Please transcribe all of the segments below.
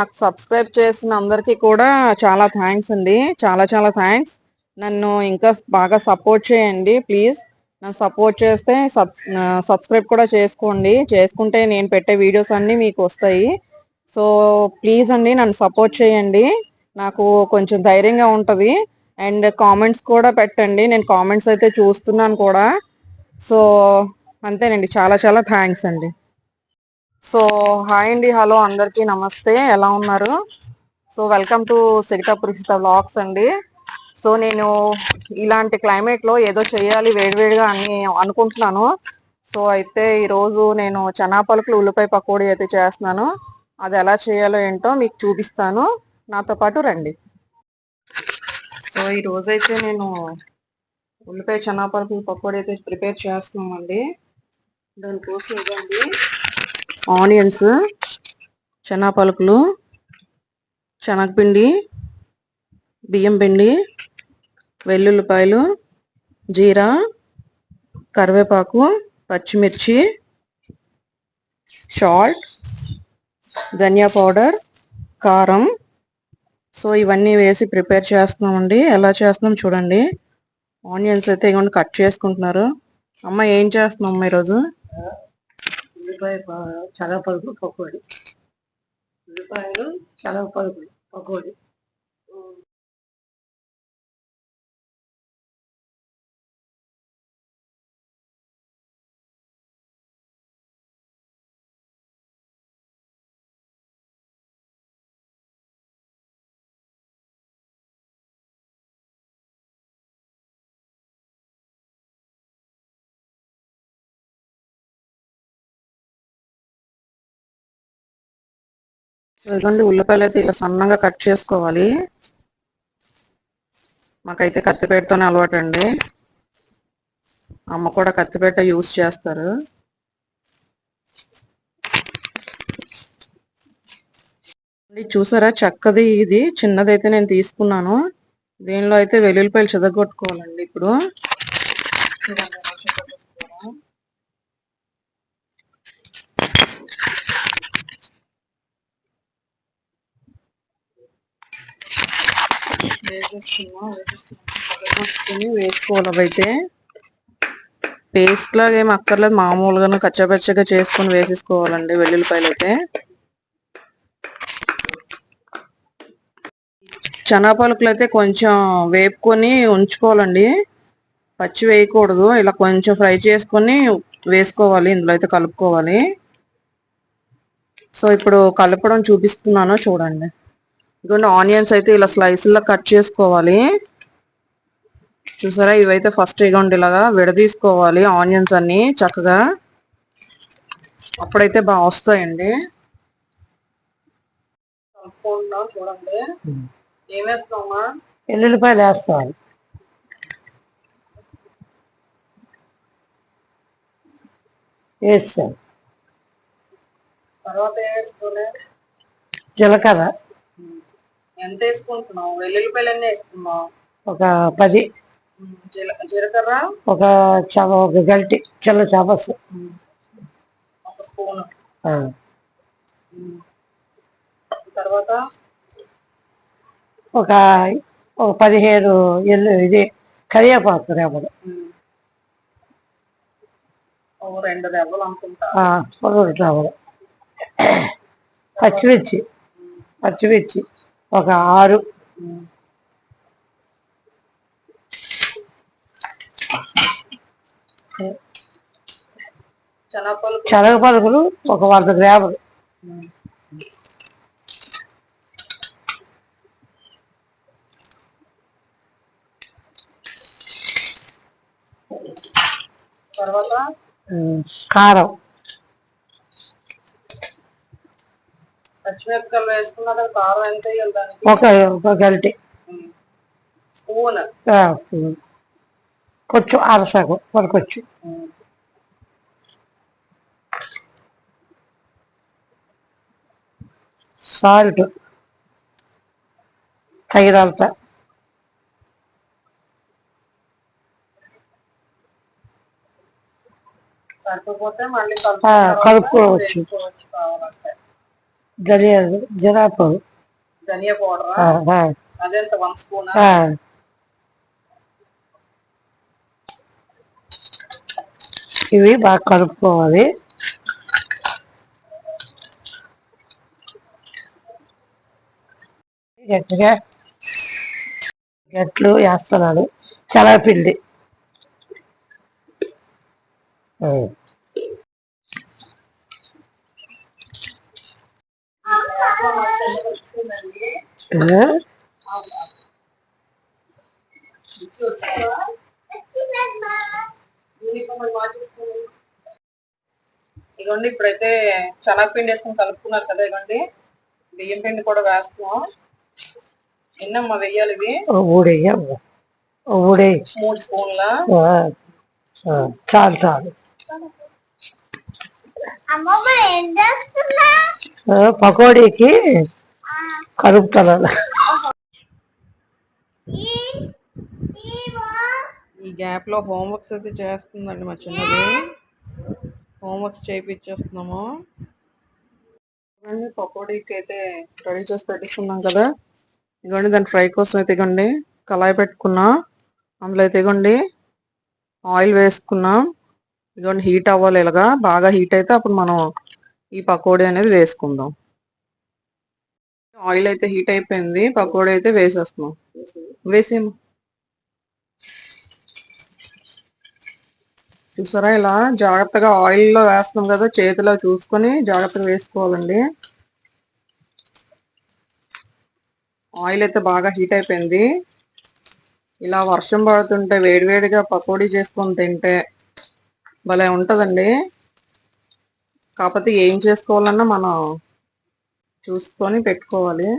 నాకు సబ్స్క్రైబ్ చేసిన అందరికీ కూడా చాలా థ్యాంక్స్ అండి. చాలా చాలా థ్యాంక్స్ నన్ను ఇంకా బాగా సపోర్ట్ చేయండి ప్లీజ్ నన్ను సపోర్ట్ చేస్తే సబ్ సబ్స్క్రైబ్ కూడా చేసుకోండి. చేసుకుంటే నేను పెట్టే వీడియోస్ అన్నీ మీకు వస్తాయి. సో ప్లీజ్ అండి నన్ను సపోర్ట్ చేయండి. నాకు కొంచెం ధైర్యంగా ఉంటుంది. అండ్ కామెంట్స్ కూడా పెట్టండి. నేను కామెంట్స్ అయితే చూస్తున్నాను కూడా. సో అంతేనండి. చాలా చాలా థ్యాంక్స్ అండి. సో హాయ్ అండి. హలో అందరికీ. నమస్తే. ఎలా ఉన్నారు? సో వెల్కమ్ టు సిరిటాపురిషిత వ్లాగ్స్ అండి. సో నేను ఇలాంటి క్లైమేట్లో ఏదో చేయాలి వేడివేడిగా అని అనుకుంటున్నాను. సో అయితే ఈరోజు నేను చనాపలుకులు ఉల్లిపాయ పకోడీ అయితే చేస్తున్నాను. అది ఎలా చేయాలో ఏంటో మీకు చూపిస్తాను. నాతో పాటు రండి. సో ఈరోజైతే నేను ఉల్లిపాయ చనాపలుకులు పకోడీ అయితే ప్రిపేర్ చేస్తున్నామండి. దానికోసం ఇవ్వండి. ఆనియన్స్ చనా పలుకులు శనగపిండి బియ్యం పిండి వెల్లుల్లిపాయలు జీరా కరివేపాకు పచ్చిమిర్చి సాల్ట్ ధనియా పౌడర్ కారం. సో ఇవన్నీ వేసి ప్రిపేర్ చేస్తున్నామండి. ఎలా చేస్తున్నాం చూడండి. ఆనియన్స్ అయితే ఇవ్వండి కట్ చేసుకుంటున్నారు. అమ్మ ఏం చేస్తున్నాం అమ్మ ఈరోజు? ఉల్లిపాయ చదవపలుపు పకోడి. ఉల్లిపాయలు చదవపలుపులు పకోడీ. ఇదిగోండి ఉల్లిపాయలు అయితే ఇలా సన్నగా కట్ చేసుకోవాలి. మాకైతే కత్తిపేటతోనే అలవాటు అండి అమ్మ కూడా కత్తిపేట యూస్ చేస్తారు. చూసారా? చక్కది ఇది. చిన్నదైతే నేను తీసుకున్నాను. దీనిలో అయితే వెల్లుల్లిపాయలు చెదగొట్టుకోవాలండి ఇప్పుడు చూడండి ఎలా చెదగొట్టుకోవాలో. వేసేస్తున్నా వేసేసుకుని వేసుకోవాలి అవైతే పేస్ట్ లాగా ఏం అక్కర్లేదు మామూలుగానే కచ్చపచ్చగా చేసుకొని వేసేసుకోవాలండి వెల్లుల్లిపాయలు అయితే చనాపలుకులు అయితే కొంచెం వేపుకొని ఉంచుకోవాలండి. పచ్చి వేయకూడదు ఇలా కొంచెం ఫ్రై చేసుకొని వేసుకోవాలి ఇందులో అయితే కలుపుకోవాలి. సో ఇప్పుడు కలపడం చూపిస్తున్నాను చూడండి. ఇదిగోండి ఆనియన్స్ అయితే ఇలా స్లైస్లా కట్ చేసుకోవాలి. చూసారా? ఇవైతే ఫస్ట్ ఇగోండి ఇలాగా విడదీసుకోవాలి ఆనియన్స్ అన్ని చక్కగా. అప్పుడైతే బాగా వస్తాయండి. చూడండి. ఏమేస్తామా ఎల్లుల్లిపాయలు వేస్తాను వేస్తాను తర్వాత జీలకర్ర. ఎంత వేసుకుంటున్నావు? వెల్లుల్లిపాయలు అన్నీ వేసుకున్నావు? ఒక పది. జీల- జీలకర్ర? ఒక చవ ఒక గల్టి చిల్ల చాపస్. ఒక స్పూన్. తర్వాత? ఒక ఒక పదిహేను ఎల్లు ఇది కరివేపాకు రేపడు ఓ రెండు దెబ్బలు అనుకుంటా. పచ్చిమిర్చి. పచ్చిమిర్చి. ఒక ఆరు. శనగ పలుకులు ఒక వంద గ్రాములు. కారం. పచ్చిమిరపకాయలు వేసుకున్నాక కారం ఎంత దానికి? ఒక ఒక గల్టి స్పూన్. కొంచెం అరసగం కొనకొచ్చు సాల్ట్ తగినంత సరిపోతే మళ్ళీ ఆ, కలుపుకోవచ్చు. ధనియాలు జీరాపు ధనియా పౌడర్? అదెంత వన్ స్పూన్. ఇవి బాగా కలుపుకోవాలి. గట్టిగా గట్లు వేస్తున్నాను. శనగపిండి ఆ. ఇదిగోండి ఇప్పుడైతే శనగపిండి వేసుకొని కలుపుకున్నారు కదా ఇదిగోండి బియ్యం పిండి కూడా వేస్తున్నాం. ఎన్నమ్మా వెయ్యాలి ఇవి? మూడు స్పూన్ల. చాలు చాలు. పకోడీకి కలుపుతున్నాను ఈ గ్యాప్లో హోంవర్క్స్ అయితే చేస్తుందండి మా చిన్నది. హోంవర్క్స్ చేయించేస్తున్నాము పకోడీకి అయితే రెడీ చేసి పెట్టిస్తున్నాం కదా. ఇదిగోండి దాని ఫ్రై కోసం అయితే ఇగోండి కళాయి పెట్టుకున్నా. అందులో అయితే ఇగోండి ఆయిల్ వేసుకున్నాం. ఇదిగోండి హీట్ అవ్వాలి ఇలాగా. బాగా హీట్ అయితే అప్పుడు మనం ఈ పకోడీ అనేది వేసుకుందాం. ఆయిల్ అయితే హీట్ అయిపోయింది పకోడీ అయితే వేసేస్తున్నాం. వేసేము చూసారా ఇలా జాగ్రత్తగా ఆయిల్లో వేస్తున్నాం కదా చేతిలో చూసుకొని జాగ్రత్తగా వేసుకోవాలండి. ఆయిల్ అయితే బాగా హీట్ అయిపోయింది. ఇలా వర్షం పడుతుంటే వేడివేడిగా పకోడీ చేసుకొని తింటే భలే ఉంటుందండి. కాకపోతే ఏం చేసుకోవాలన్నా మనం చూసుకొని పెట్టుకోవాలి.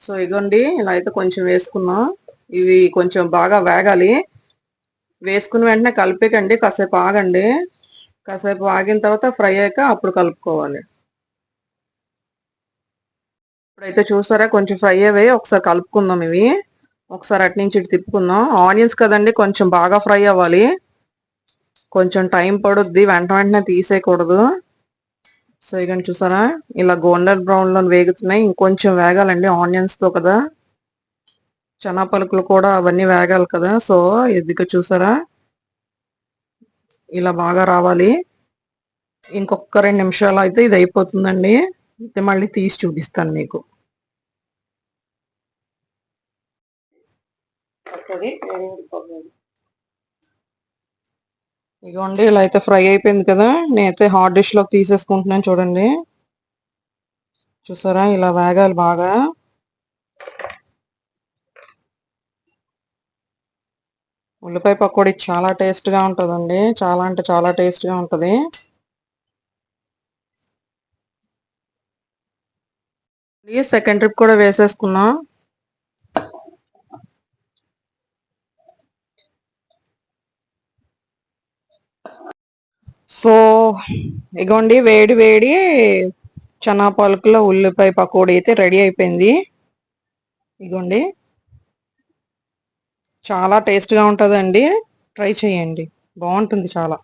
సో ఇదిగోండి ఇలా అయితే కొంచెం వేసుకున్నా. ఇవి కొంచెం బాగా వేగాలి. వేసుకున్న వెంటనే కలిపేకండి కాసేపు ఆగండి. కాసేపు ఆగిన తర్వాత ఫ్రై అయ్యాక అప్పుడు కలుపుకోవాలి. ఇప్పుడైతే చూసారా? కొంచెం ఫ్రై అయ్యాయి. ఒకసారి కలుపుకుందాం ఇవి. ఒకసారి అటు నుంచి ఇటు తిప్పుకుందాం. ఆనియన్స్ కదండి కొంచెం బాగా ఫ్రై అవ్వాలి. కొంచెం టైం పడుద్ది. వెంట వెంటనే తీసేయకూడదు. సో ఇక చూసారా? ఇలా గోల్డెన్ బ్రౌన్లో వేగుతున్నాయి. ఇంకొంచెం వేగాలండి ఆనియన్స్తో కదా. చనా పలుకులు కూడా అవన్నీ వేగాలి కదా. సో ఇదిగో చూసారా? ఇలా బాగా రావాలి. ఇంకొక రెండు నిమిషాలు అయితే ఇది అయిపోతుందండి. అయితే మళ్ళీ తీసి చూపిస్తాను మీకు. ఇదిగోండి ఇలా అయితే ఫ్రై అయిపోయింది కదా నేనైతే హాట్ డిష్లోకి తీసేసుకుంటున్నాను చూడండి. చూసారా ఇలా వేగాలి బాగా. ఉల్లిపాయ పకోడీ చాలా టేస్ట్గా ఉంటుందండి చాలా అంటే చాలా టేస్ట్గా ఉంటది. సెకండ్ ట్రిప్ కూడా వేసేసుకున్నాం. సో ఇగోండి వేడి వేడి చనా పలుకులో ఉల్లిపాయ పకోడీ అయితే రెడీ అయిపోయింది. ఇగోండి. చాలా టేస్ట్గా ఉంటుందండి. ట్రై చేయండి. బాగుంటుంది చాలా.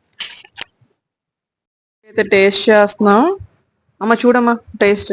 అయితే టేస్ట్ చేస్తున్నాం. అమ్మ చూడమ్మా టేస్ట్.